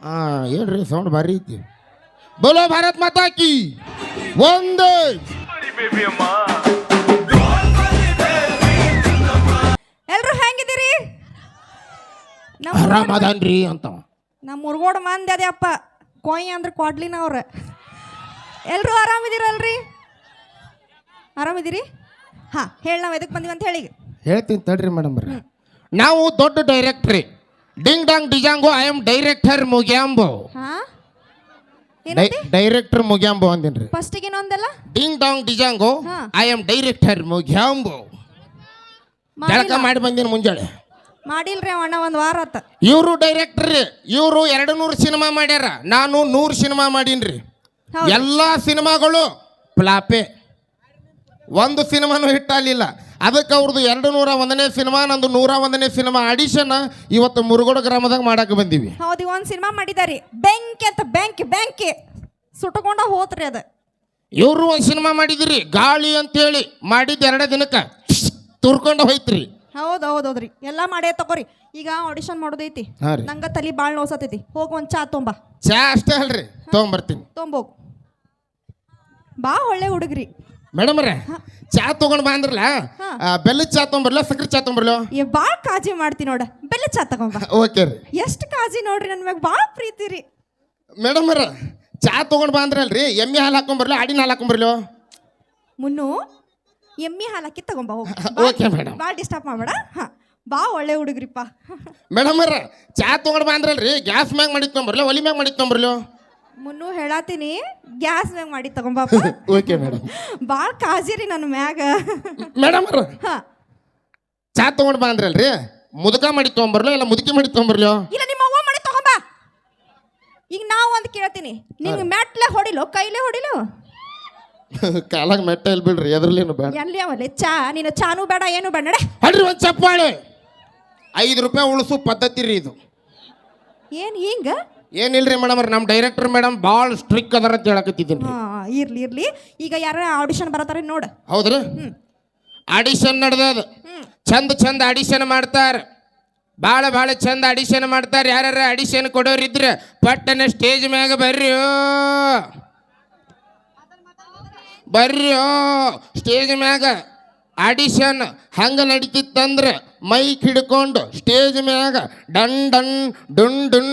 ಹಾಂ ಹೇಳ್ರಿ ಸೌಂಡ್ ಭಾರಿ ಐತಿ. ಬೋಲೋ ಭಾರತ್ ಮಾತಾ ಒಂದು ಎಲ್ರು ಹೆಂಗಿದ್ದೀರಿ? ನಮ್ಮ ಆರಾಮದನ್ರಿ ಅಂತವ. ನಮ್ಮ ಮುರುಗೋಡ ಮಂದಿ ಅದೇ ಅಪ್ಪ. ಕೊಯ್ ಅಂದ್ರೆ ಕೊಡ್ಲಿನ ಅವ್ರ. ಎಲ್ರು ಆರಾಮಿದ್ದೀರಲ್ರಿ? ಆರಾಮಿದ್ದೀರಿ? ಹಾಂ ಹೇಳಿ ನಾವು ಎದಕ್ಕೆ ಬಂದೀವಿ ಅಂತ ಹೇಳಿ. ಹೇಳ್ತೀನಿ ತಡ್ರಿ ಮೇಡಮ್ ನಾವು ದೊಡ್ಡ directory ding dong Django I am director Mogambo ಹಾಂ ಏನಂತಿ? ಡೈರೆಕ್ಟರ್ ಮುಗ್ಯಾಂಬೋ ಅಂದಿನ್ರಿ. ಫಸ್ಟಿಗೆ ಇನ್ನೊಂದಲ್ಲ? ಡಿಂಗ್ ಡಾಂಗ್ ಡಿಜಾಂಗೋ ಹಾ. ಐ ಆಮ್ ಡೈರೆಕ್ಟರ್ ಮುಗ್ಯಾಂಬೋ ಜಳಕ ಮಾಡಿ ಬಂದಿನಿ ಮುಂಜಾನೆ. ಮಾಡಿಲ್ರಿ ಅವ ಅಣ್ಣ ಒಂದು ವಾರ ಆತ. ಇವರು ಡೈರೆಕ್ಟರ್ ಇವರು ಎರಡು ನೂರು ಸಿನಿಮಾ ಮಾಡ್ಯಾರ. ನಾನು ನೂರು ಸಿನಿಮಾ ಮಾಡೀನ್ರಿ. ಹೌದು. ಎಲ್ಲ ಸಿನಿಮಾಗಳು ಪ್ಲಾಪೆ ಒಂದು ಸಿನಿಮಾನು ಹಿಟ್ ಆಗಲಿಲ್ಲ. ಅದಕ್ಕೆ ಅವ್ರದ್ದು ಎರಡು ನೂರ ಒಂದನೇ ಸಿನಿಮಾ ನಂದು ನೂರ ಒಂದನೇ ಸಿನಿಮಾ ಆಡಿಷನ್ ಇವತ್ತು ಮುರುಗೋಡು ಗ್ರಾಮದಾಗ ಮಾಡಕ್ಕೆ ಬಂದೀವಿ. ಹೌದು ಒಂದು ಸಿನಿಮಾ ಮಾಡಿದಾರಿ. ಬೆಂಕಿ ಅಂತ ಬೆಂಕಿ ಬೆಂಕಿ. ಸುಟ್ಟುಕೊಂಡ ಹೋತ್ರಿ ಅದು. ಇವರು ಒಂದು ಸಿನಿಮಾ ಮಾಡಿದಿರಿ ಗಾಳಿ ಅಂತೇಳಿ ಮಾಡಿದ್ದು ಎರಡೇ ದಿನಕ್ಕೆ. ತುರ್ಕೊಂಡು ಹೋಯ್ತ್ರಿ. ಹೌದು ಹೌದು ಹೌದ್ರಿ. ಎಲ್ಲ ಮಾಡೇ ತಗೋರಿ ಈಗ ಆಡಿಷನ್ ಮಾಡೋದೈತಿ. ಹಾಂ ರೀ. ನಂಗ ತಲಿ ಬಾಳ್ ನೋಸತೈತಿ ಹೋಗಿ ಒಂದು ಚಾ ತೊಂಬ. ಚಾ ಅಷ್ಟೇ ಅಲ್ರಿ. ತೊಗೊಂಬರ್ತೀನಿ. ತೊಂಬೋಗ್. ಬಾ ಒಳ್ಳೆ ಹುಡುಗ್ರಿ. ಮೇಡಮ್ ರೇ ಚಾ ತಗೊಂಡ್ ಬಾ ಅಂದ್ರಲ್ಲ? ಬೆಲ್ಲ ಬೆಲ್ಲದ ಚಾ ತೊಗೊಂಬರ್ಲ ಸಕ್ಕರೆ ಚಾ ತಗೊಂಡ್ಬರ್ಲ ಏ ಭಾಳ ಕಾಜಿ ಮಾಡ್ತಿ ನೋಡ ಬೆಲ್ಲ ಚಾ ತಗೊಂಬ. ಓಕೆ ರೀ. ಎಷ್ಟು ಕಾಜಿ ನೋಡ್ರಿ ನನ್ನ ಮ್ಯಾಗ ಭಾಳ ಪ್ರೀತಿ ರೀ. ಮೇಡಮ್ ಅವ್ರ ಚಾ ತಗೊಂಡ್ ಬಾ ಅಂದ್ರಲ್ರಿ ಎಮ್ಮೆ ಹಾಲು ಹಾಕೊಂಡ್ಬರ್ಲ ಆಡಿನ ಹಾಲು ಹಾಕೊಂಡ್ಬರ್ಲ ಮುನ್ನು ಎಮ್ಮಿ ಹಾಲಕ್ಕಿ ತಗೊಂಬ ಹೋಗಿ. Okay madam. ಭಾಳ ಡಿಸ್ಟರ್ಬ್ ಮಾಡ್ಬೇಡ ಹಾ. ಬಾ ಒಳ್ಳೆ ಹುಡುಗ್ರಿಪ್ಪ. ಮೇಡಮ್ ಅವ್ರ ಚಾ ತಗೊಂಡ್ ಬಾ ಅಂದ್ರಲ್ರಿ ಗ್ಯಾಸ್ ಮ್ಯಾಗ ಮಾಡಿ ತೊಗೊಂಬರ್ಲಿ ಒಲಿ ಮ್ಯಾಗ ಮಾಡಿ ತೊಗೊಂಬರ್ಲಿ ಮುನ್ನು ಹೇಳತ್ತೀನಿ ಗ್ಯಾಸ್ ಮ್ಯಾಗ ಮಾಡಿ ತಗೊಂಬಾಪ ಓಕೆ ಮೇಡಮ್ ಭಾಳ ಕಾಜಿರಿ ರೀ ನನ್ನ ಮ್ಯಾಗ. ಮೇಡಮ್ ಅವ್ರ ಹಾ. ಚಾ ತಗೊಂಡ್ ಬಾ ಅಂದ್ರಲ್ರಿ? ಮುದುಕ ಮಾಡಿ ತಗೊಂಬರ್ಲೋ ಇಲ್ಲ ಮುದುಕಿ ಮಾಡಿ ತಗೊಂಬರ್ಲೋ ಇಲ್ಲ ನಿಮ್ಮ ಅವ್ವ ಮಾಡಿ ತಗೊಂಬಾ ಈಗ ನಾವು ಒಂದು ಕೇಳ್ತೀನಿ. ನಿಂಗೆ ಮೆಟ್ಲೆ ಹೊಡಿಲೋ? ಕೈಲೇ ಹೊಡಿಲೋ? ಕಾಲಾಗ ಮೆಟ್ಟ ಇಲ್ ಬಿಡ್ರಿ ಎದ್ರಲ್ಲೇನು ಬೇಡ. ಎಲ್ಲಿ ಅವಲ್ಲಿ ಚಾ ನೀನು ಚಾನು ಬೇಡ ಏನು ಬೇಡ ನಡೆ. ಹೊಡ್ರಿ ಒಂದ್ ಚಪ್ಪಾಳೆ. ಐದು ರೂಪಾಯಿ ಉಳಿಸು ಪದ್ಧತಿ ರೀ ಇದು. ಏನು ಹಿಂಗ? ಏನಿಲ್ರಿ ಮೇಡಮ್ ಅವ್ರ ನಮ್ಮ ಡೈರೆಕ್ಟರ್ ಮೇಡಮ್ ಭಾಳ ಸ್ಟ್ರಿಕ್ ಅದರ ಅಂತ ಹೇಳಕತ್ತಿದ್ದೀನಿ ರೀ. ಹಾ ಇರ್ಲಿ ಇರ್ಲಿ. ಈಗ ಯಾರ ಆಡಿಷನ್ ಬರತಾರೆ ನೋಡು. ಹೌದ್ರಿ? ಆಡಿಷನ್ ನಡೆದದು. ಚಂದ ಚಂದ ಆಡಿಷನ್ ಮಾಡ್ತಾರ. ಭಾಳ ಭಾಳ ಚಂದ ಆಡಿಷನ್ ಮಾಡ್ತಾರ. ಯಾರ್ಯಾರ ಆಡಿಷನ್ ಕೊಡೋರಿದ್ರೆ ಪಟ್ಟನ ಸ್ಟೇಜ್ ಮ್ಯಾಗ ಬರ್ರಿ. ಬರ್ರಿ. ಸ್ಟೇಜ್ ಮ್ಯಾಗ ಆಡಿಷನ್ ಹಂಗ ನಡೀತಿತ್ತಂದ್ರೆ ಮೈಕ್ ಹಿಡ್ಕೊಂಡು ಸ್ಟೇಜ್ ಮ್ಯಾಗ ಡನ್ ಡನ್ ಡುನ್ ಡುನ್.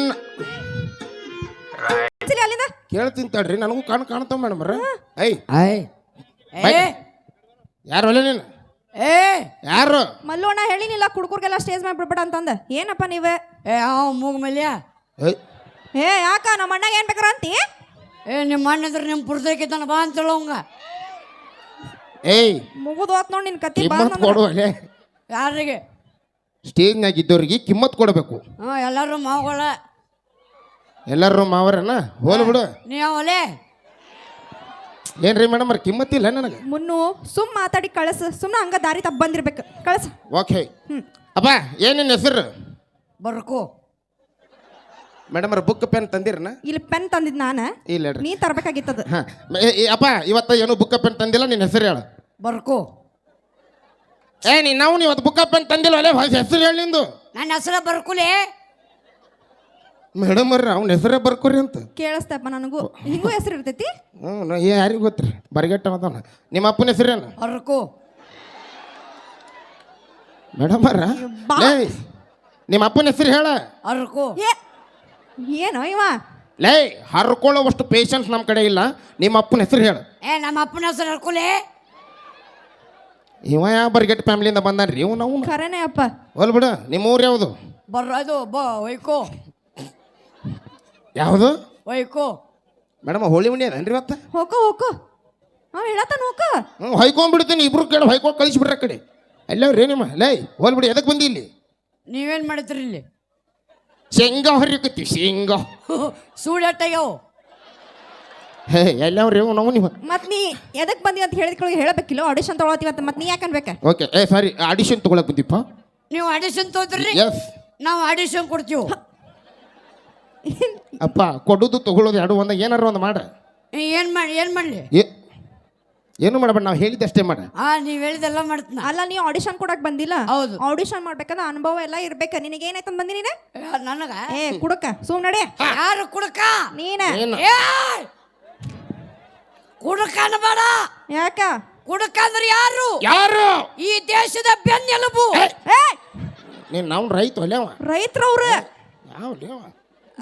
ಸರಿ ಅಲ್ಲಿಂದ? ಕೇಳ್ತೀನಿ ತಡ್ರಿ ನನಗೂ ಕಾಣ್ ಕಾಣ್ತಾವ ಮೇಡಮ್ ಐ. ಯಾರು ಒಲೆ ನೀನು? ಏ. ಯಾರು? ಮಲ್ಲೋಣ ಹೇಳಿನಿಲ್ಲ ಕುಡ್ಕುರ್ಗೆಲ್ಲ ಸ್ಟೇಜ್ ಮಾಡಿ ಬಿಡ್ಬೇಡ ಅಂತಂದ. ಏನಪ್ಪ ನೀವೇ? ಏ ಅವ ಮೂಗ್ ಮಲ್ಯ. ಏಯ್. ಏ ಯಾಕ? ನಮ್ಮ ಅಣ್ಣಗೆ ಏನ್ ಬೇಕಾರ ಅಂತಿ? ಏ ನಿಮ್ಮ ಅಣ್ಣದ್ರ ನಿಮ್ಮ ಪುರ್ತಕಿದ್ದಾನ ಬಾ ಅಂತೇಳ ಹೇಳೋಂಗ ಏಯ್. ಮುಗುದ್ ಹೋತ್ ನೋಡಿ ನಿನ್ ಕತ್ತಿ ಬಾ ಕಿಮ್ಮತ್ ಸ್ಟೇಜ್ ಯಾರಿಗೆ? ಸ್ಟೇಜ್ನಾಗ ಇದ್ದವ್ರಿಗೆ ಕಿಮ್ಮತ್ ಕೊಡಬೇಕು. ಹಾ ಎಲ್ಲರೂ ಮಾವುಗಳ. ಎಲ್ಲರೂ ಮಾವರನ? ಹೋಲ್ ಬಿಡು. ನೀ ಅವಲೇ ಏನ್ರಿ ಮೇಡಮ್ ಅವ್ರ ಕಿಮ್ಮತ್ತಿಲ್ಲ ನನಗೆ? ಮುನ್ನು ಸುಮ್ ಮಾತಾಡಿ ಕಳಸ ಸುಮ್ಮನೆ ಹಂಗ ದಾರಿ ತಪ್ಪ ಬಂದಿರ್ಬೇಕು. ಕಳಸ. ಓಕೆ. ಅಪ್ಪ ಏನೇನು ಹೆಸರು? ಬರ್ಕೋ. ಮೇಡಮ್ ಅವ್ರ ಬುಕ್ ಪೆನ್ ತಂದಿರನ? ಇಲ್ಲಿ ಪೆನ್ ತಂದಿದ್ ನಾನು. ಇಲ್ಲ ನೀ ತರಬೇಕಾಗಿತ್ತದ. ಅಪ್ಪ ಇವತ್ತ ಏನು ಬುಕ್ ಪೆನ್ ತಂದಿಲ್ಲ ನಿನ್ನ ಹೆಸರು ಹೇಳ. ಬರ್ಕೋ. ಏ ನೀನು ನಾವು ಇವತ್ತು ಬುಕ್ ಪೆನ್ ತಂದಿಲ್ಲ ಅಲ್ಲೇ ಹೆಸರು ಹೇಳಿ ನಿಂದು. ನನ್ನ ಹೆಸರು ಬರ್ಕುಲೇ. ಮೇಡಮ್ ಅವ್ರ ಅವ್ನ ಹೆಸರೇ ಬರ್ಕೋರಿ ಅಂತ. ಕೇಳಿಸ್ತಪ್ಪ ನನಗೂ. ಹಿಂಗೂ ಹೆಸರು ಇರ್ತೈತಿ? ಹ್ಞೂ ಯಾರಿಗೂ ಗೊತ್ತ್ರಿ? ಬರಿಗಟ್ಟ ಅದವನ ನಿಮ್ಮ ಅಪ್ಪನ ಹೆಸರೇನು ಅರ್ಕೋ. ಮೇಡಮ್ ಅವ್ರ ಬಾ. ಲೇ ನಿಮ್ಮ ಅಪ್ಪನ ಹೆಸರು ಹೇಳ. ಅರ್ಕೋ. ಏ ಏನೋ ಇವ? ಲೇ ಹರ್ಕೊಳ್ಳೋವಷ್ಟು ಪೇಷನ್ಸ್ ನಮ್ಮ ಕಡೆ ಇಲ್ಲ. ನಿಮ್ಮ ಅಪ್ಪನ ಹೆಸರು ಹೇಳ. ಏ ನಮ್ಮ ಅಪ್ಪನ ಹೆಸರು ಹರ್ಕೊಲೆ ಇವ ಯಾವ ಬರ್ಗೆಟ್ ಫ್ಯಾಮಿಲಿಯಿಂದ ಬಂದಾನ್ರಿ? ಇವ್ ನಾವು ಖರೇನೆ ಅಪ್ಪ. ಹೋಲ್ ಬಿಡು ನಿಮ್ಮ ಊರು ಯಾವುದು? ಬರೋದು ಬಾ ಬ ಒಯ್ಕೋ. ಯಾವುದು? ಒಯ್ಕೋ ಮೇಡಮ್ ಹೋಳಿ ಹುಣ್ಣಿ ಅದೇನ್ರಿ ಇವತ್ತು? ಹೋಕೋ ಹೋಕೋ. ಅವ ಹೇಳತ್ತಾನ ಹೋಕೋ. ಹ್ಞೂ ಹೊಯ್ಕೊಂಡ್ಬಿಡ್ತೀನಿ ಇಬ್ರು ಕೇಳಿ ಹೊಯ್ಕೊಂಡು ಕಳಿಸ್ಬಿಡ್ರಿ ಆ ಕಡೆ. ಅಲ್ಲವ್ರಿ ನಿಮ್ಮ ಲೈ ಹೋಲ್ ಬಿಡಿ ಎದಕ್ಕೆ ಬಂದಿ ಇಲ್ಲಿ? ನೀವೇನು ಮಾಡ್ತೀರಿ ಇಲ್ಲಿ? ಶೇಂಗಾ ಹೊರಿಕತ್ತಿ ಶೇಂಗಾ. ಸೂಳು ಎಟ್ಟಾಗ್ಯಾವ ಹೇ ಎಲ್ಲವ್ರಿ ನಾವು ನೀವು. ಮತ್ ನೀ ಎದಕ್ ಬಂದಿ ಅಂತ ಹೇಳಿದ್ಕೊಳಗೆ ಹೇಳಬೇಕಿಲ್ಲ ಆಡಿಷನ್ ತಗೊಳತೀವಿ ಅಂತ. ಮತ್ ನೀ ಯಾಕನ್ ಅನ್ಬೇಕ? ಓಕೆ ಏ ಸಾರಿ ಆಡಿಷನ್ ತೊಗೊಳಕ್ ಬಂದಿಪ್ಪ? ನೀವು ಆಡಿಷನ್ ತೋದ್ರಿ ಎಸ್ ನಾವು ಆಡಿಷನ್ ಕೊಡ್ತೀವಿ. ಅಪ್ಪ ಕೊಡೋದು ತಗೊಳ್ಳೋದು ಎರಡು ಒಂದ ಏನಾರ ಒಂದು ಮಾಡ. ಏನು ಮಾಡಿ ಏನು ಮಾಡಲಿ? ಏ ಏನು ಮಾಡಬೇಡ ನಾವು ಹೇಳಿದ್ದಷ್ಟೇ ಮಾಡ. ನೀವು ನೀವ್ ಹೇಳಿದೆಲ್ಲ ಮಾಡ್ತೀನಿ. ಅಲ್ಲ ನೀ ಆಡಿಷನ್ ಕೊಡಕ್ ಬಂದಿಲ್ಲ? ಹೌದು. ಆಡಿಷನ್ ಮಾಡ್ಬೇಕಂದ್ರೆ ಅನುಭವ ಎಲ್ಲ ಇರ್ಬೇಕ. ನಿನಗೆ ಏನಾಯ್ತು ಬಂದಿ ನೀನ? ನನಗ? ಏ ಕುಡಕ ಸುಮ್ ನಡೆ. ಯಾರು ಕುಡಕ? ನೀನ. ಏನು? ಏಯ್! ಕುಡಕ ಅನ್ಬೇಡ ಯಾಕ? ಕುಡಕ ಅಂದ್ರೆ ಯಾರು? ಯಾರು? ಈ ದೇಶದ ಬೆನ್ನೆಲುಬು. ಏ. ನೀನು ನಾವು ರೈತ ಅಲ್ಲೇವ? ರೈತರವ್ರ ಯಾವ ಲೇವ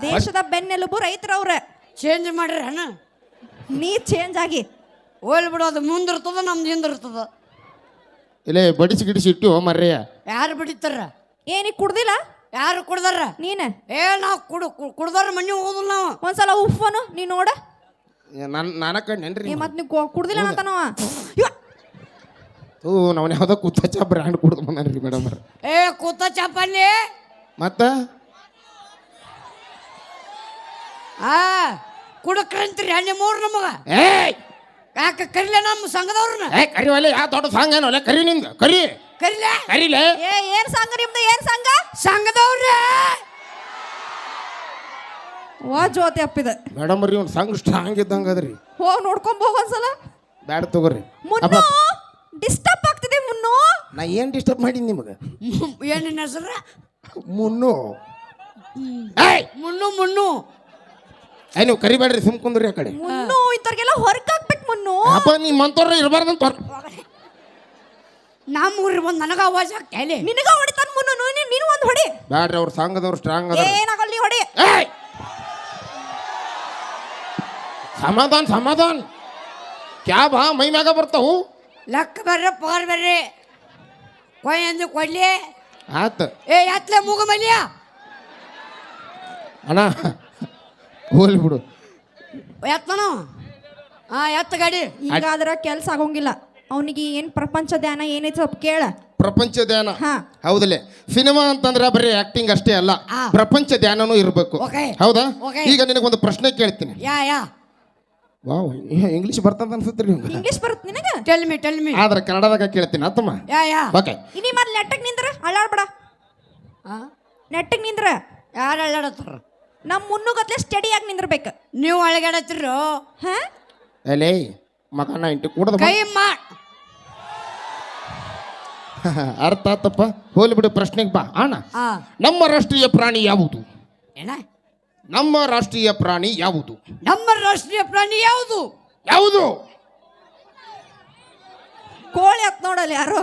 ದೇಶದ ಬೆನ್ನೆಲುಬು ರೈತ್ರವ್ರ. ಚೇಂಜ್ ಮಾಡ್ರಿ ಅಣ್ಣ. ನೀ ಚೇಂಜ್ ಆಗಿ. ಹೋಲ್ ಬಿಡೋದು ಮುಂದಿರ್ತದ ನಮ್ದು ಹಿಂದಿರ್ತದ. ಇಲ್ಲೇ ಬಡಿಸಿ ಗಿಡಿಸಿ ಇಟ್ಟು ಮರ್ರೆಯ ಯಾರು ಬಿಡಿತಾರ? ಏನಿ ಕುಡ್ದಿಲ್ಲ? ಯಾರು ಕುಡ್ದಾರ? ನೀನ. ಏ ನಾವು ಕುಡು ಕುಡ್ದಾರ ಮನೆ ಹೋದಲ್ ನಾವು. ಒಂದ್ಸಲ ಉಫ್ಫನು ನೀ ನೋಡ. ನನ್ನ ನಾನ ಕಣ್ಣೇನ್ರಿ ಏ ಮತ್ ನೀ ಕೊ- ಕುಡ್ದಿಲ್ಲ ಅಂತಾನವ. ಹ್ಞೂ ನಾವು ಯಾವುದೋ ಕುಚ್ಚ ಬ್ರ್ಯಾಂಡ್ ಕುಡ್ದು ಬಂದ್ರಿ ಮೇಡಮ್ ಏ ಕೂತ ಚಾಪಲ್ಲಿ ಮತ್ತ? ಆ ಕುಡಕ್ರಂತ್ರಿ ಅಲ್ಲಿ ಮೂರು ನಮಗ. ಏಯ್! ಯಾಕ ಕರಿಲೆ ನಮ್ಮ ಸಂಘದವ್ರನ್ನ? ಏ ಕರಿ ಒಲೆ ಯಾ ದೊಡ್ಡ ಸಾಂಗ್ ಏನೋ ಒಲೆ? ಕರಿ ನಿಂದ ಕರಿ. ಕರಿಲೆ? ಕರಿಲೆ? ಏ ಏನ್ ಸಂಘ ನಿಮ್ದು ಏನ್ ಸಂಘ? ಸಂಘದವ್ರೆ! ವಾ ಜ್ಯೋತಿ ಅಪ್ಪಿದ. ಮೇಡಮ್ ರೀ ಒಂದು ಸಂಘ ಸ್ಟ್ರಾಂಗ್ ಇದ್ದಂಗೆ ಅದ್ರಿ. ಹೋಗಿ ನೋಡ್ಕೊಂಡ್ ಹೋಗ್ ಒಂದ್ಸಲ. ಬ್ಯಾಡ ತಗೋರಿ. ಮುನ್ನು ಡಿಸ್ಟರ್ಬ್ ಆಗ್ತಿದೆ ಮುನ್ನು. ನಾ ಏನು ಡಿಸ್ಟರ್ಬ್ ಮಾಡೀನಿ ನಿಮಗೆ? ಏನಿನ ಹೆಸರ? ಮುನ್ನು. ಏಯ್! ಮುನ್ನು ಮುನ್ನು. ಏ ನೀವು ಕರಿಬೇಡ್ರಿ ಸುಮ್ ಕುಂದ್ರಿ ಆ ಕಡೆ. ಮುನ್ನು ಇಂಥವ್ರಿಗೆಲ್ಲ ಹಾಕ್ಬೇಕು ಮುನ್ನು. ಅಪ್ಪ ನಿಮ್ಮ ಮಂತವ್ರ ಇರಬಾರ್ದಂತ ನಮ್ಮ ಊರಿಗೆ ಬಂದು ನನಗ ಆವಾಜ್ ಇಲ್ಲಿ ನಿನಗ ಹೊಡಿತಾನ ಮುನ್ನು ನೀನು ನೀನು ಒಂದು ಹೊಡಿ. ಬ್ಯಾಡ್ರಿ ಅವ್ರ ಸಾಂಗದವ್ರು ಸ್ಟ್ರಾಂಗ್ ಅದ ಏನಾಗಲ್ಲ ನೀ ಹೊಡಿ. ಸಮಾಧಾನ ಸಮಾಧಾನ. ಕ್ಯಾ ಬಾ ಮೈ ಮ್ಯಾಗ ಬರ್ತಾವು ಲಕ್ಕ ಬರ್ರಿ ಪಾರ್ ಬರ್ರಿ. ಕೊಯ್ ಎಂದು ಕೊಡ್ಲಿ. ಆತ. ಏ ಎತ್ಲೆ ಮೂಗ ಮಲ್ಯ? ಅಣ್ಣ ಹೋಗ್ಲಿ ಬಿಡು. ಎತ್ತನು? ಹಾ ಎತ್ತ ಗಾಡಿ. ಹಿಂಗಾದ್ರ ಕೆಲ್ಸ ಆಗೋಂಗಿಲ್ಲ. ಅವನಿಗೆ ಏನು ಪ್ರಪಂಚ ಧ್ಯಾನ ಏನೈತೆ ಸ್ವಲ್ಪ ಕೇಳ. ಪ್ರಪಂಚ ಧ್ಯಾನ? ಹಾ. ಹೌದಲ್ಲೇ ಸಿನಿಮಾ ಅಂತಂದ್ರೆ ಬರೀ ಆಕ್ಟಿಂಗ್ ಅಷ್ಟೇ ಅಲ್ಲ ಆ. ಪ್ರಪಂಚ ಧ್ಯಾನನೂ ಇರಬೇಕು. Okay. ಹೌದಾ? Okay. ಈಗ ನಿನಗೊಂದು ಪ್ರಶ್ನೆ ಕೇಳ್ತೀನಿ. ಯಾ ಯಾ. ವಾವ್ ಇಂಗ್ಲಿಷ್ ಬರ್ತಂತ ಅನ್ಸುತ್ತೆ ನಿಮ್ಗೆ. ಇಂಗ್ಲಿಷ್ ಬರುತ್ತೆ ನಿನಗ? ಟೆಲ್ ಮಿ ಟೆಲ್ ಮಿ ಆದ್ರೆ ಕನ್ನಡದಾಗ ಕೇಳ್ತೀನಿ ಅತ್ತಮ್ಮ ಯಾ ಯಾ. ಓಕೆ. ಇನಿ ಮತ್ತೆ ನೆಟ್ಟಗ್ ನಿಂದ್ರ? ಅಳ್ಳಾಡ್ಬೇಡ. ಹಾ ನೆಟ್ಟಗ್ ನಿಂದ್ರ? ಯಾರು ಅಳ್ಳಾಡತ್ತಾರ? ನಮ್ ಮುನ್ನುಗತ್ಲೆ ಸ್ಟಡಿಯಾಗಿ ನಿಂದಿರ್ಬೇಕು. ನೀವು ಅಳಗಾಡತ್ತಿರೋ ಹಾ? ಎಲೆ ಮಗನ ಇಂಟಿ ಕೂಡದ ಕೈ ಮಾ ಅರ್ಥ ಆತಪ್ಪ? ಹೋಲಿ ಬಿಡು ಪ್ರಶ್ನೆಗೆ ಬಾ. ಅಣ್ಣ ಹಾ ನಮ್ಮ ರಾಷ್ಟ್ರೀಯ ಪ್ರಾಣಿ ಯಾವುದು? ಏನ? ನಮ್ಮ ರಾಷ್ಟ್ರೀಯ ಪ್ರಾಣಿ ಯಾವುದು? ನಮ್ಮ ರಾಷ್ಟ್ರೀಯ ಪ್ರಾಣಿ ಯಾವುದು? ಯಾವುದು? ಕೋಳಿ ಹತ್ ನೋಡಲ್ಲ ಯಾರು?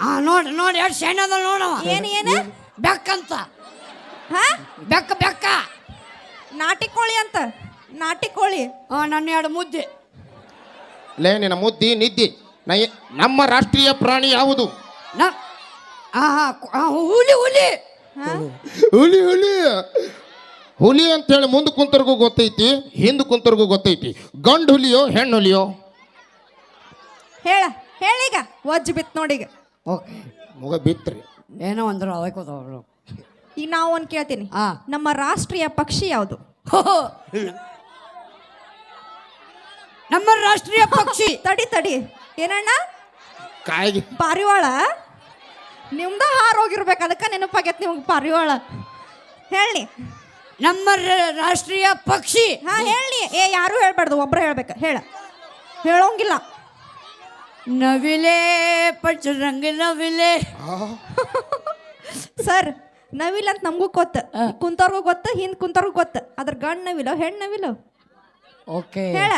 ಆ ನೋಡಿ ನೋಡಿ ಎಷ್ಟು ಸಣ್ಣದ ನೋಡವ? ಏನ್ ಏನ? ಬೆಕ್ಕಂತ. ಹಾ? ಬೆಕ್ಕ ಬೆಕ್ಕ. ನಾಟಿ ಕೋಳಿ ಅಂತ. ನಾಟಿ ಕೋಳಿ. ನನ್ನ ಎರಡು ಮುದ್ದೆ. ಲೇ ನಿನ್ನ ಮುದ್ದಿ ನಿದ್ದಿ. ನಾ ನಮ್ಮ ರಾಷ್ಟ್ರೀಯ ಪ್ರಾಣಿ ಯಾವುದು? ನ ಆಹಾ ಹಾ ಕು- ಹಾ, ಹುಲಿ ಹುಲಿ. ಹಾ? ಹುಲಿ ಹುಲಿ. ಹುಲಿ ಅಂತೇಳಿ ಮುಂದೆ ಕುಂತರ್ಗೂ ಗೊತ್ತೈತಿ ಹಿಂದೆ ಕುಂತರ್ಗೂ ಗೊತ್ತೈತಿ. ಗಂಡು ಹುಲಿಯೋ ಹೆಣ್ಣು ಹುಲಿಯೋ? ಹೇಳ ಹೇಳೀಗ. ವಜ್ಜ್ ಬಿತ್ ನೋಡಿಗ. ಓಕೆ. ಮುಗ ಬಿತ್ರಿ. ಏನೋ ಅಂದ್ರು ಅವೈಕೋತವ್ರು ಈಗ ನಾವು ಒಂದು ಕೇಳ್ತೀನಿ. ಹಾ ನಮ್ಮ ರಾಷ್ಟ್ರೀಯ ಪಕ್ಷಿ ಯಾವುದು? ನಮ್ಮ ರಾಷ್ಟ್ರೀಯ ಪಕ್ಷಿ. ತಡಿ ತಡಿ. ಏನಣ್ಣ? ಕಾಯಿಗೆ. ಪಾರಿವಾಳ? ನಿಮ್ದ ಹಾರೋಗಿರ್ಬೇಕು ಅದಕ್ಕೆ ನೆನಪಾಗೈತೆ ನಿಮ್ಗೆ ಪಾರಿವಾಳ. ಹೇಳಿ ನಮ್ಮ ರ- ರಾಷ್ಟ್ರೀಯ ಪಕ್ಷಿ. ಹಾ ಹೇಳಿ ಏ ಯಾರು ಹೇಳ್ಬಾರ್ದು ಒಬ್ರು ಹೇಳ್ಬೇಕು. ಹೇಳ. ಹೇಳೋಂಗಿಲ್ಲ. ನವಿಲೆ ಪಚ್ಚರಂಗ ನವಿಲೆ. ಸರ್ ನವಿಲ್ ಅಂತ ನಮಗೂ ಗೊತ್ತ. ಕುಂತವ್ರಿಗೂ ಗೊತ್ತ ಹಿಂದ್ ಕುಂತವ್ರಿಗೂ ಗೊತ್ತ. ಅದ್ರ ಗಂಡ್ ನವಿಲೋ ಹೆಣ್ ನವಿಲೋ ಓಕೆ. ಹೇಳ.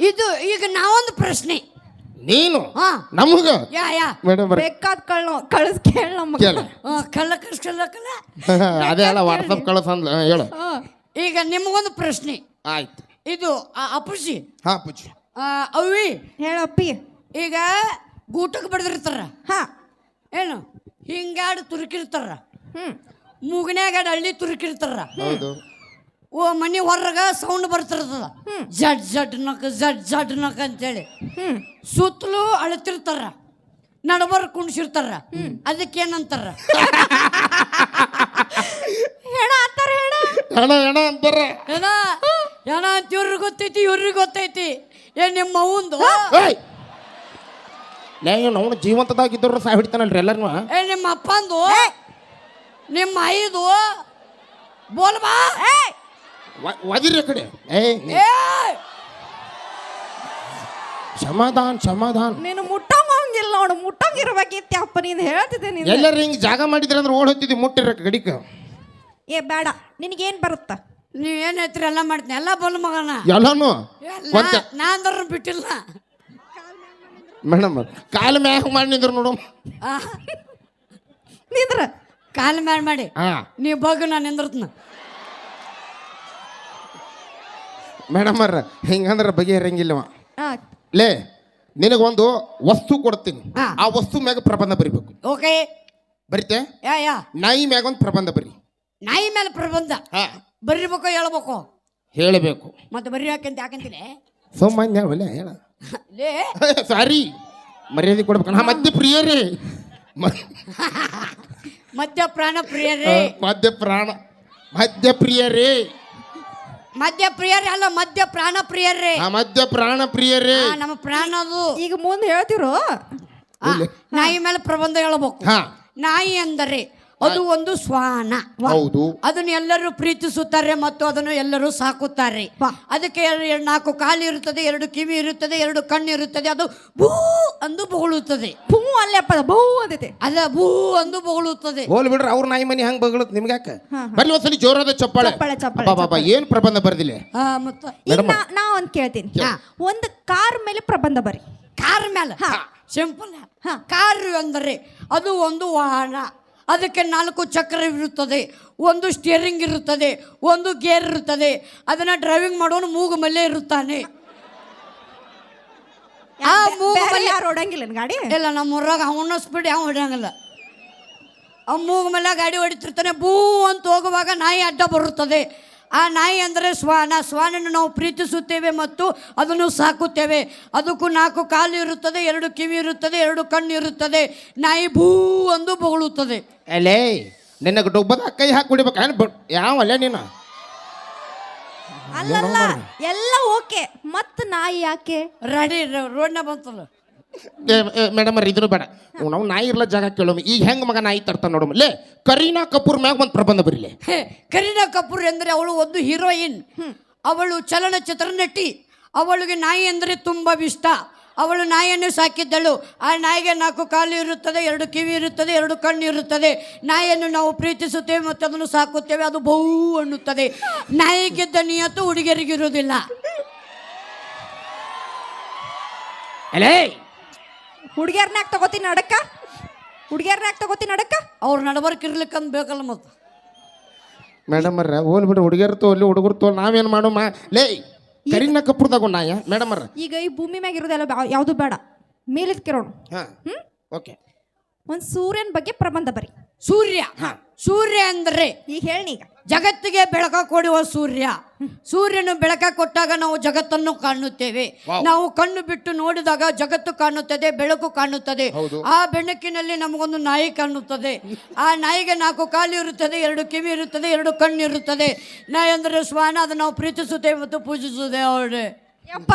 ಇದು ಈಗ ನಾವೊಂದು ಪ್ರಶ್ನೆ. ನೀನು? ಹಾ. ನಮಗ? ಯಾ ಯಾ. ಮೇಡಮ್ ಬೇಕಾದ ಕಳ್ಳ ಕಳಿಸ್ ಕೇಳ ನಮ್ಗೆ. ಕೇಳ. ಆ, ಕಳ್ಳ ಕಳ್ಸ ಕಳ್ಳ ಕಳ್ಳ. ಅದೇ ಅಲ್ಲ ವಾಟ್ಸಪ್ ಕಳಿಸ್ ಅಂದ್ಲ. ಹೇಳು. ಈಗ ನಿಮಗೊಂದು ಪ್ರಶ್ನೆ. ಆಯ್ತು. ಇದು ಆ, ಅಪ್ಪುಜಿ ಹಾ ಪೂಜಿ ಆ, ಅವಿ ಹೇಳಪ್ಪಿ. ಈಗ ಗೂಟಕ್ಕೆ ಬಡ್ದಿರ್ತಾರ. ಹಾ. ಏನು? ಹಿಂಗಾಡು ತುರುಕಿರ್ತಾರ ಹ್ಮ್. ಮೂಗನ್ಯಾಗ ಹಳ್ಳಿ ತುರುಕಿರ್ತಾರ ಹೌದು. ಓ ಮನೆ ಹೊರಗ ಸೌಂಡ್ ಬರ್ತಿರ್ತದ. ಜಡ್ ಜಡ್ ನಕ್ ಜಡ್ ಜಡ್ ನಕ್ ಅಂತೇಳಿ. ಸುತ್ತಲೂ ಅಳತಿರ್ತಾರ. ನಡಬರ್ ಕುಣಿಸಿರ್ತಾರ. ಅದಕ್ಕೇನಂತಾರ? ಅಂತಾರ ಹೆಣ. ಹೆಣ ಅಂತಾರ. ಅಂತ ಇವ್ರಿಗೆ ಗೊತ್ತೈತಿ ಇವ್ರಿಗೆ ಗೊತ್ತೈತಿ. ಏ ನಿಮ್ಮ ಅವಂದು? ಏಯ್ ಲೇ ನಾವು ಜೀವಂತದಾಗಿದ್ದವ್ರು ಸಹ ಹಿಡಿತಾನಲ್ರಿ ಎಲ್ಲರೂ ಏ ನಿಮ್ಮ ಅಪ್ಪಂದು ನಿಮ್ಮ ಐದು ಬೋಲ್ಬಾ ವದಿರಿ ಆ ಕಡೆ. ಏಯ್ ನೀ- ಏ! ಸಮಾಧಾನ ಸಮಾಧಾನ ನೀನು ಮುಟ್ಟಂಗಿಲ್ಲ ನೋಡು ಮುಟ್ಟಂಗಿರ್ಬೇಕಿತ್ತು ಅಪ್ಪ ನೀನು ಹೇಳ್ತಿದ್ದೆ ನೀನು ಎಲ್ಲರೂ ಹಿಂಗೆ ಜಾಗ ಮಾಡಿದ್ರೆ ಅಂದ್ರೆ ಓಡ್ ಹೋಗ್ತಿದ್ವಿ ಮುಟ್ಟಿರಕ್ಕೆ ಗಡಿಕ. ಏ ಬೇಡ ನಿನಗೇನು ಬರುತ್ತ? ನೀವು ಏನು ಹೇಳ್ತೀರಿ ಎಲ್ಲ ಮಾಡ್ತೀನಿ. ಎಲ್ಲ ಬಲ್ ಮಗನ. ಎಲ್ಲಾನು. ಎಲ್ಲ ಒಂದ ನಾ ಅಂದ್ರ ಬಿಟ್ಟಿಲ್ಲ. ಮೇಡಮ್ ಕಾಲ ಮ್ಯಾಗ ಮಾಡಿ ನಿಂದ್ರು ನೋಡು. ಆ, ನಿಂದ್ರ ಕಾಲ್ ಮ್ಯಾಲ್ ಮಾಡಿ. ಹಾ. ನೀ ಬಗ್ಗೆ ನಾನು ನಿಂದ್ರತ್ನ. ಮೇಡಮ್ ಅವ್ರ ಹಿಂಗಂದ್ರೆ ಬಗೆಹರಂಗಿಲ್ಲವ ಆ, ಲೇ ನಿನಗೊಂದು ವಸ್ತು ಕೊಡ್ತೀನಿ. ಹಾ. ಆ ವಸ್ತು ಮ್ಯಾಗ ಪ್ರಬಂಧ ಬರಿಬೇಕು. ಓಕೆ. ಬರಿತೆ? Yeah yeah. ನಾಯಿ ಮ್ಯಾಗ ಒಂದು ಪ್ರಬಂಧ ಬರಿ. ನಾಯಿ ಮೇಲೆ ಪ್ರಬಂಧ? ಹಾ. ಬರೀಬೇಕು ಹೇಳ್ಬೇಕು? ಹೇಳಬೇಕು. ಮತ್ತೆ ಬರೀ ಯಾಕಂತ ಯಾಕಂತೀನಿ ಸೋಮಾನ್ಯ ಹೇಳ. ಲೇ. ಸಾರಿ. ಮರ್ಯಾದೆ ಕೊಡ್ಬೇಕು ನಾ ಮಧ್ಯ ಪ್ರಿಯರೇ. ಮಧ್ಯ ಪ್ರಾಣ ಪ್ರಿಯರೇ. ಮಧ್ಯ ಪ್ರಾಣ. ಮಧ್ಯ ಪ್ರಿಯರೇ. ಮಧ್ಯ ಪ್ರಿಯರೇ ಅಲ್ಲ ಮಧ್ಯ ಪ್ರಾಣ ಪ್ರಿಯರೇ. ಆ ಮಧ್ಯ ಪ್ರಾಣ ಪ್ರಿಯರೇ. ಆ, ನಮ್ಮ ಪ್ರಾಣ ಅದು. ಈಗ ಮುಂದೆ ಹೇಳ್ತಿರೋ? ಆ, ನಾಯಿ ಮೇಲೆ ಪ್ರಬಂಧ ಹೇಳಬೇಕು. ಹಾ. ನಾಯಿ ಅಂದರೆ ಅದು ಒಂದು ಶ್ವಾನ. ಹೌದು. ಅದನ್ನೆಲ್ಲರೂ ಪ್ರೀತಿಸುತ್ತಾರೆ ಮತ್ತು ಅದನ್ನು ಎಲ್ಲರೂ ಸಾಕುತ್ತಾರೆ. ಅದಕ್ಕೆ ಎರಡು ನಾಲ್ಕು ಕಾಲು ಇರುತ್ತದೆ ಎರಡು ಕಿವಿ ಇರುತ್ತದೆ ಎರಡು ಕಣ್ಣು ಇರುತ್ತದೆ ಅದು ಭೂ ಅಂದು ಬೊಗಳುತ್ತದೆ. ಭೂ ಅಲ್ಲಪ್ಪ ಭೂ ಅದೇ ಅದ ಭೂ ಅಂದು ಬೊಗಳುತ್ತದೆ. ಹೋಲ್ ಬಿಡ್ರಿ ಅವ್ರ ನಾಯಿ ಮನಿ ಹಂಗ್ ಬಗಳುತ್ತೆ ನಿಮ್ಗೆ ಯಾಕೆ? ಹಾ, ಬರ್ಲಿ ಒಂದ್ಸಲಿ ಜೋರಾದ ಚಪ್ಪಾಳೆ. ಚಪ್ಪಾಳೆ, ಚಪ್ಪಾಳೆ, ಅಬ್ಬಾ, ಬಾಬಾ ಏನ್ ಪ್ರಬಂಧ ಬರ್ದಿಲ್ಲ ನಾ ಒಂದ್ ಕೇಳ್ತೀನಿ. ಒಂದು ಕಾರ್ ಮೇಲೆ ಪ್ರಬಂಧ ಬರಿ ಕಾರ್ ಮೇಲೆ ಸಿಂಪಲ್. ಕಾರ್ ಅಂದರೆ ಅದು ಒಂದು ವಾಹನ. ಅದಕ್ಕೆ ನಾಲ್ಕು ಚಕ್ರವಿರುತ್ತದೆ ಒಂದು ಸ್ಟಿಯರಿಂಗ್ ಇರುತ್ತದೆ ಒಂದು ಗೇರ್ ಇರುತ್ತದೆ. ಅದನ್ನು ಡ್ರೈವಿಂಗ್ ಮಾಡೋನು ಮೂಗು ಮಲ್ಲೆ ಇರುತ್ತಾನೆ. ಆ ಮೂಗು ಮಲ್ಲೆ ಯಾರು ಗಾಡಿ? ಇಲ್ಲ ನಮ್ಮ ಊರಾಗ ಅವನ ಸ್ಪೀಡ್ ಯಾವ ಹೊಡೆಯಂಗಿಲ್ಲ ಆ ಮೂಗು ಮೇಲೆ ಗಾಡಿ ಹೊಡಿತಿರ್ತಾನೆ ಬೂ ಅಂತ ಹೋಗುವಾಗ ನಾಯಿ ಅಡ್ಡ ಬರುತ್ತದೆ. ಆ ನಾಯಿ ಅಂದರೆ ಶ್ವಾನ. ಶ್ವಾನನ್ನು ನಾವು ಪ್ರೀತಿಸುತ್ತೇವೆ ಮತ್ತು ಅದನ್ನು ಸಾಕುತ್ತೇವೆ. ಅದಕ್ಕೂ ನಾಲ್ಕು ಕಾಲು ಇರುತ್ತದೆ ಎರಡು ಕಿವಿ ಇರುತ್ತದೆ ಎರಡು ಕಣ್ಣು ಇರುತ್ತದೆ. ನಾಯಿ ಭೂ ಅಂದು ಬೊಗಳುತ್ತದೆ. ಅಲೇ ನಿನ್ನ ಡೊಬ್ಬದ ಕೈ ಹಾಕಿ ಕುಡಿಬೇಕು. ಯಾವ ಅಲ್ಲೇ ನೀನು? ಅಲ್ಲಲ್ಲ ಎಲ್ಲ ಓಕೆ. ಮತ್ತೆ ನಾಯಿ ಯಾಕೆ? ರೆಡಿ ರೋಡ್ನ ಬಂತಲ್ಲ. ಮೇಡಮ್ ಇದ್ರು ಇದನ್ನು ಬೇಡ. ನಾವು ನಾಯಿ ಇರ್ಲ ಜಾಗ ಕೇಳೋಮ. ಈಗ ಹೆಂಗ್ ಮಗ ನಾಯಿ ತರ್ತಾನ ನೋಡಮ್? ಲೇ ಕರೀನಾ ಕಪೂರ್ ಮ್ಯಾಗ ಒಂದು ಪ್ರಬಂಧ ಬರೀಲಿ ಹೇ, ಕರೀನಾ ಕಪೂರ್ ಎಂದರೆ ಅವಳು ಒಂದು ಹೀರೋಯಿನ್ ಅವಳು ಚಲನಚಿತ್ರ ನಟಿ. ಅವಳಿಗೆ ನಾಯಿ ಅಂದರೆ ತುಂಬ ಇಷ್ಟ. ಅವಳು ನಾಯಿಯನ್ನು ಸಾಕಿದ್ದಳು. ಆ ನಾಯಿಗೆ ನಾಲ್ಕು ಕಾಲು ಇರುತ್ತದೆ ಎರಡು ಕಿವಿ ಇರುತ್ತದೆ ಎರಡು ಕಣ್ಣು ಇರುತ್ತದೆ. ನಾಯಿಯನ್ನು ನಾವು ಪ್ರೀತಿಸುತ್ತೇವೆ ಮತ್ತು ಅದನ್ನು ಸಾಕುತ್ತೇವೆ. ಅದು ಬಹು ಅನ್ನುತ್ತದೆ. ನಾಯಿಗಿದ್ದ ನಿಯತ್ತು ಹುಡುಗಿಯರಿಗಿರುವುದಿಲ್ಲ ಅಲೇ ಹುಡುಗಿಯರ್ನಾಗ ತಗೋತೀನಿ ನಡಕ. ಹುಡುಗಿಯರ್ನಾಗ ತಗೋತೀನಿ ನಡಕ. ಅವ್ರ ನಡಬರ್ಕ್ ಇರ್ಲಿಕ್ಕಂದ್ ಬೇಕಲ್ಲ ಮತ್ತು. ಮೇಡಮ್ ಅವ್ರ ಹೋಲ್ ಬಿಡು ಹುಡುಗಿಯರ್ ತೋ ಅಲ್ಲಿ ಹುಡುಗರು ತೋ ನಾವೇನು ಮಾಡೋ ಮಾ ಲೇ ಕರೀನಾ ಕಪೂರ್ದಾಗ ತಗೊಂಡಾಯ ಮೇಡಮ್ ಅವ್ರ ಈಗ ಈ ಭೂಮಿ ಮ್ಯಾಗ ಇರೋದೆಲ್ಲ ಯಾವುದು ಯಾವ್ದು ಬೇಡ. ಮೇಲಿದ್ ಕೇಳೋಣ. ಹಾಂ. ಓಕೆ. ಒಂದ್ ಸೂರ್ಯನ ಬಗ್ಗೆ ಪ್ರಬಂಧ ಬರಿ. ಸೂರ್ಯ. ಸೂರ್ಯ ಅಂದ್ರೆ ಈಗ ಹೇಳಿ ಈಗ ಜಗತ್ತಿಗೆ ಬೆಳಕ ಕೊಡುವ ಸೂರ್ಯ. ಸೂರ್ಯನು ಬೆಳಕ ಕೊಟ್ಟಾಗ ನಾವು ಜಗತ್ತನ್ನು ಕಾಣುತ್ತೇವೆ. ನಾವು ಕಣ್ಣು ಬಿಟ್ಟು ನೋಡಿದಾಗ ಜಗತ್ತು ಕಾಣುತ್ತದೆ ಬೆಳಕು ಕಾಣುತ್ತದೆ. ಆ ಬೆಳಕಿನಲ್ಲಿ ನಮಗೊಂದು ನಾಯಿ ಕಾಣುತ್ತದೆ. ಆ ನಾಯಿಗೆ ನಾಲ್ಕು ಕಾಲು ಇರುತ್ತದೆ ಎರಡು ಕಿವಿ ಇರುತ್ತದೆ ಎರಡು ಕಣ್ಣು ಇರುತ್ತದೆ. ನಾಯಿ ಅಂದರೆ ಶ್ವಾನ ಅದು ನಾವು ಪ್ರೀತಿಸುತ್ತೇವೆ ಮತ್ತು ಪೂಜಿಸುತ್ತೇವೆ ಅವಳೆ ಯಪ್ಪ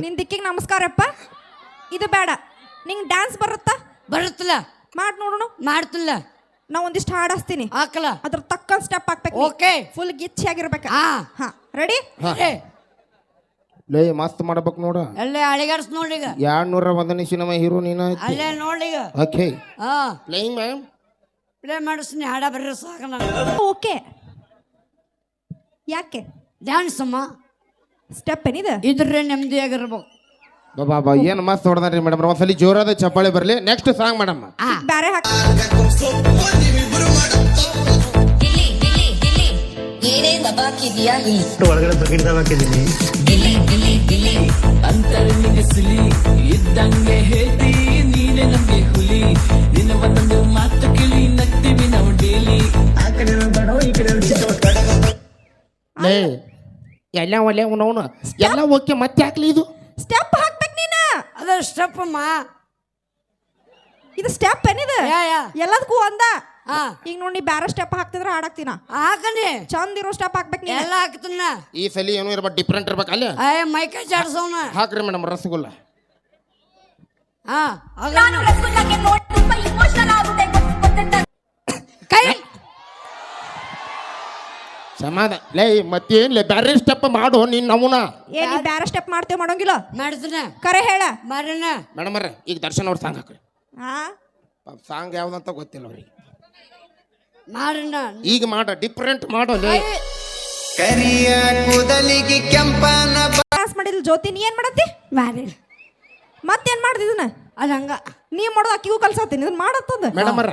ನಿನ್ ದಿಕ್ಕಿಗೆ ನಮಸ್ಕಾರಪ್ಪ ಇದು ಬೇಡ. ನಿಂಗೆ ಡ್ಯಾನ್ಸ್ ಬರುತ್ತಾ? ಬರುತ್ತಲ್ಲ. ಮಾಡಿ ನೋಡೋಣ. ಮಾಡ್ತಿಲ್ಲ. ನಾ ಒಂದಿಷ್ಟು ಹಾಡಾಸ್ತೀನಿ. ಆಕಲ ಅದ್ರ ತಕ್ಕ ಸ್ಟೆಪ್ ಹಾಕ್ಬೇಕು ಓಕೆ. ಫುಲ್ ಗಿಚ್ಚಿ ಆಗಿರ್ಬೇಕು. ಹಾ. ಹಾ. ರೆಡಿ ಏ, ಲೇ ಮಸ್ತ್ ಮಾಡ್ಬೇಕು ನೋಡು. ಅಲ್ಲೇ ಅಳಿಗಾಡ್ಸ್ ಈಗ. ಎರಡ್ ನೂರ ಒಂದನೇ ಸಿನಿಮಾ ಹೀರೋ ನೀನ ಅಲ್ಲೇ ನೋಡೀಗ ಓಕೆ. ಹಾ. ಪ್ಲೇಯಿಂಗ್ ಮ್ಯಾಮ್ ಪ್ಲೇ ಮಾಡಿಸ್ತೀನಿ ಹಾಡ ಬರ್ರಿ ಸಾಕ ಓಕೆ. ಯಾಕೆ? ಡ್ಯಾನ್ಸ್ ಅಮ್ಮ. ಸ್ಟೆಪ್ ಏನಿದೆ? ಇದ್ರೆ ನೆಮ್ಮದಿಯಾಗಿರ್ಬೇಕು. ಬಾಬಾ ಬಾ ಏನು ಮಸ್ತ್ ಹೊಡೆದ್ರಿ ಮೇಡಮ್ ಒಂದ್ಸಲಿ ಜೋರಾದ ಚಪ್ಪಾಳೆ ಬರಲಿ. ನೆಕ್ಸ್ಟ್ ಸಾಂಗ್ ಮೇಡಮ್ ಬ್ಯಾರೆ ಹಾಕ್ ಒಳಗಡೆ ಬಕೆಟ್ ಹಾಕಿದ್ದೀನಿ. ಅಂತರನಿಗೆ ಸುಲಿ ಇದ್ದಂಗೆ ಹೇಳ್ತಿ ನೀನೆ ನಮ್ಗೆ ಹುಲಿ. ನಿನ್ನ ಒಂದೊಂದು ಮಾತು ಕೇಳಿ ನಗ್ತೀವಿ ನಾವು ಡೇಲಿ ಆ ಕಡೆ ಬೇಡ ಈ ಕಡೆ ಲೇ ಎಲ್ಲ ಎಲ್ಲ ಓಕೆ ಮತ್ತೆ ಹಾಕ್ಲಿ ಇದು? ಸ್ಟೆಪ್ ಅದ ಸ್ಟೆಪ್ ಅಮ್ಮ ಇದು ಸ್ಟೆಪ್ ಏನಿದೆ ಯಾ ಯಾ. ಎಲ್ಲದಕ್ಕೂ ಒಂದ? ಹಾ. ಈಗ ನೋಡಿ ಬ್ಯಾರೆ ಸ್ಟೆಪ್ ಹಾಕ್ತಿದ್ರ ಹಾಡಾಕ್ತಿನ. ಹಾಕನಿ ಚಂದ ಇರೋ ಸ್ಟೆಪ್ ಹಾಕ್ಬೇಕು ನೀ ಎಲ್ಲ ಹಾಕ್ತನ ಈ ಸಲಿ ಏನು ಇರಬೇಕು ಡಿಫ್ರೆಂಟ್ ಇರ್ಬೇಕು ಅಲ್ಲೇ? ಅಯ್ಯ ಮೈಕೈ ಚಾಡ್ಸೋಣ ಹಾಕ್ರಿ ಮೇಡಮ್ ರಸಗುಲ್ಲ. ಹಾ ಅದ ನಾನು ರಸಗುಲ್ಲಕ್ಕೆ ನೋಡಿ ತುಂಬಾ ಇಮೋಷನಲ್ ಆಗುತ್ತೆ ಗೊತ್ತ- ಗೊತ್ತುಂಟ? ಕೈ ಸಮಾಧಾನ. ಲೇ ಮತ್ತೇನ್ಲೇ ಬ್ಯಾರೆ ಸ್ಟೆಪ್ ಮಾಡು ನೀನ್ ನಮೂನ. ಏನ್ ನೀ ಬ್ಯಾರ ಸ್ಟೆಪ್ ಮಾಡ್ತೇವ್ ಮಾಡೋಂಗಿಲ್ಲ? ಮಾಡಿದ್ರ ಕರೆ ಹೇಳ. ಮರಣ. ಮೇಡಮ್ ಈಗ ದರ್ಶನ್ ಅವ್ರ ಸಾಂಗ್ ಹಾಕ್ರಿ. ಹಾ ಸಾಂಗ್ ಯಾವ್ದಂತ ಗೊತ್ತಿಲ್ಲ ಅವ್ರಿಗೆ. ಮಾರಣ. ಈಗ ಮಾಡ ಡಿಫ್ರೆಂಟ್ ಮಾಡೋ ಲೇ. ಕರಿಯ ಕೂದಲಿಗೆ ಕೆಂಪನ ಕ್ಲಾಸ್ ಮಾಡಿದ್ಲು ಜ್ಯೋತಿ ನೀ ಏನ್ ಮಾಡತ್ತಿ? ಮಾರಣ. ಮತ್ತೇನ್ ಮಾಡ್ದಿದನ ಅದು ಹಂಗ ನೀ ಮಾಡೋದು ಅಕ್ಕಿಗೂ ಕಲ್ಸತ್ತೀನಿ ಇದನ್ನ ಮಾಡತ್ತದ. ಮೇಡಮ್ ಅವ್ರ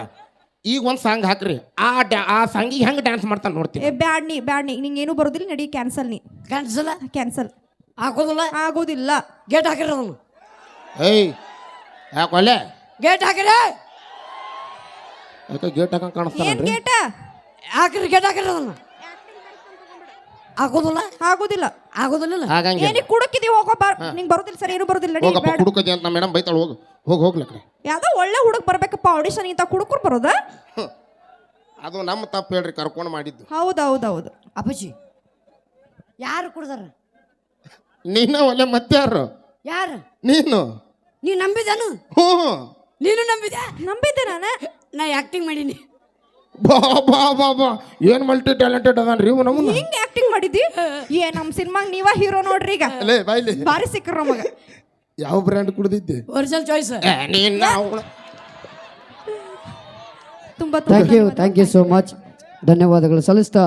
ಈಗ ಒಂದ್ ಸಾಂಗ್ ಹಾಕ್ರಿ. ಆ ಡ್ಯಾ ಆ ಸಾಂಗಿಗೆ ಹೆಂಗ್ ಡ್ಯಾನ್ಸ್ ಮಾಡ್ತಾನೆ ನೋಡ್ತೀನಿ. ಏ ಬ್ಯಾಡ್ ನೀ ಬ್ಯಾಡ್ ನೀ ನಿಂಗೆ ಏನು ಬರೋದಿಲ್ಲ ನಡಿ ಕ್ಯಾನ್ಸಲ್ ನೀ. ಕ್ಯಾನ್ಸಲ್ ಕ್ಯಾನ್ಸಲ್ ಆಗೋದಿಲ್ಲ? ಆಗೋದಿಲ್ಲ. ಗೇಟ್ ಹಾಕಿರ ಅವನು. ಏಯ್ ಯಾಕೊಲೆ ಗೇಟ್ ಹಾಕಿರ? ಯಾಕೆ ಗೇಟ್ ಹಾಕಂಗ್ ಏನ್ ಕಾಣಿಸ್ತಾನ ಗೇಟ ಹಾಕ್ರಿ ಗೇಟ್ ಹಾಕಿರ ಅವನು. ಹಾಕೋದಿಲ್ಲ ಆಗೋದಿಲ್ಲ. ಆಗೋದಿಲ್ಲ ಹಾಗಂಗೆ ಏನಿಗೆ ಹೋಗೋ ಬಾ. ನಿಂಗೆ ಬರೋದಿಲ್ಲ ಸರ್ ಏನು ಬರೋದಿಲ್ಲ ನಡಿ ಹೋಗಪ್ಪ ಬ್ಯಾಡ. ಕುಡುಕದಿ ಅಂತ ಮೇಡಮ್ ಬೈತಾಳ ಹೋಗು. ಹೋಗಿ ಹೋಗ್ಲಕ್ರಿ ಯಾವ್ದೋ ಒಳ್ಳೆ ಹುಡುಗ ಬರ್ಬೇಕಪ್ಪ ಆಡಿಷನ್ ಇಂತ ಕುಡುಕರು ಬರೋದ? ಅದು ನಮ್ಮ ತಪ್ಪು ಹೇಳ್ರಿ ಕರ್ಕೊಂಡು ಮಾಡಿದ್ದು. ಹೌದು ಹೌದು ಹೌದು ಅಪ್ಪಾಜಿ ಯಾರು ಕುಡ್ದಾರ? ನೀನ ಒಲೆ ಮತ್ತೆ ಯಾರು? ಯಾರು ನೀನು? ನೀ ನಂಬಿದನು? ಹ್ಞೂ. ನೀನು ನಂಬಿದೆ ನಂಬಿದ್ದೆ ನಾನು. ನಾ ಆಕ್ಟಿಂಗ್ ಮಾಡೀನಿ. ಬಾ ಬಾ ಬಾ ಬಾ. ಏನ್ ಮಲ್ಟಿ ಟ್ಯಾಲೆಂಟೆಡ್ ಅದಾನ್ರಿ ರೀ ನಮ್ಮನ್ನ? ಹಿಂಗ್ ಆಕ್ಟಿಂಗ್ ಮಾಡಿದ್ದಿ? ಏ ನಮ್ ಸಿನಿಮಾಗ್ ನೀವ ಹೀರೋ ನೋಡ್ರಿ ಈಗ. ಲೇ ಬಾಯ್ಲಿ ಬಾರಿ ಸಿಕ್ಕ್ರ ನಮಗ. ಯಾವ ಬ್ರ್ಯಾಂಡ್ ಕುಡ್ದಿದ್ದೆ? ಒರಿಜಿನಲ್ ಚಾಯ್ಸ್ ನೀನ್ ತುಂಬಾ thank you thank you so much ಧನ್ಯವಾದಗಳು. ಸಲ್ಲಿಸ್ತಾ